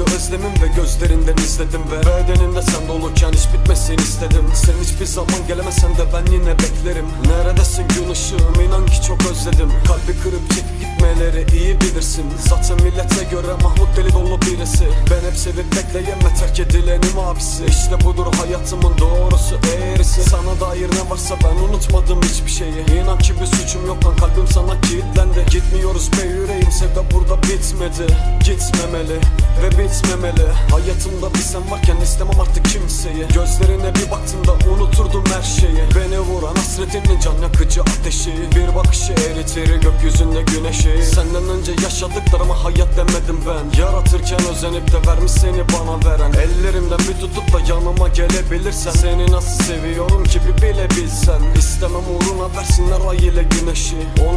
özlemim ve gözlerinden izledim Ve bedenimde sen dolurken hiç bitmesin istedim. Sen hiçbir zaman gelemesen de ben yine beklerim. Neredesin gün ışığım? İnan ki çok özledim. Kalbi kırıp çekip gitmeleri iyi bilirsin. Zaten millete göre Mahmut deli dolu birisi. Ben hep sevip bekleyen ve terk edilenim abisi. İşte budur hayatımın doğrusu eğrisi. Sana dair ne varsa ben unutmadım hiçbir şeyi. İnan ki bir suçum yok lan kalbim sana kilitlendi. Gitmiyoruz be yüreğim sevda burada bitmedi Gitmemeli ve bitmemeli. Hayatımda bir sen varken istemem artık kimseyi. Gözlerine bir baktığımda unuturdum her şeyi. Beni vuran hasretinin can yakıcı ateşi. Bir bakışı eritir gökyüzünde güneşi. Senden önce yaşadıklarıma hayat demedim ben. Yaratırken özenip de vermiş seni bana veren. Ellerimden bir tutup da yanıma gelebilirsen. Seni nasıl seviyorum ki bir bile bilsen İstemem uğruna versinler ay ile güneşi. dünyada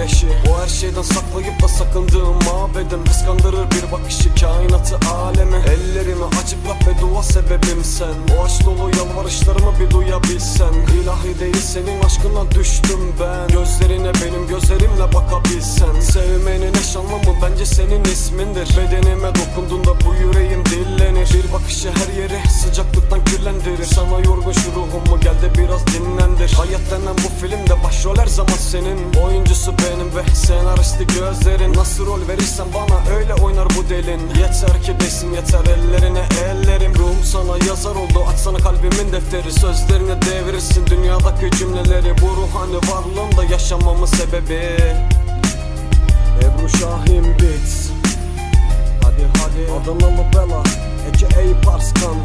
eminim ki bir eşi O her şeyden saklayıp da sakındığım mabedim Kıskandırır bir bakışı kainatı alemi. Ellerimi açıp rab ve dua sebebim sen. O aşk dolu yalvarışlarımı bir duyabilsen. İlahi değil senin aşkına düştüm ben. Gözlerine benim gözlerimle bakabilsen. Sevmenin eş anlamı bence senin ismindir. Bedenime dokunduğunda bu yüreğim biraz dinlendir Hayat denen bu filmde başrol her zaman senin. Oyuncusu benim ve senaristi gözlerin. Nasıl rol verirsen bana öyle oynar bu delin. Yeter ki desin yeter ellerine ellerim. Ruhum sana yazar oldu açsana kalbimin defteri. Sözlerine devirirsin dünyadaki cümleleri. Bu ruhani varlığımda yaşamamın sebebi. Ebru Şahin Beats. Hadi hadi. Adanalı Bela Ece Parskan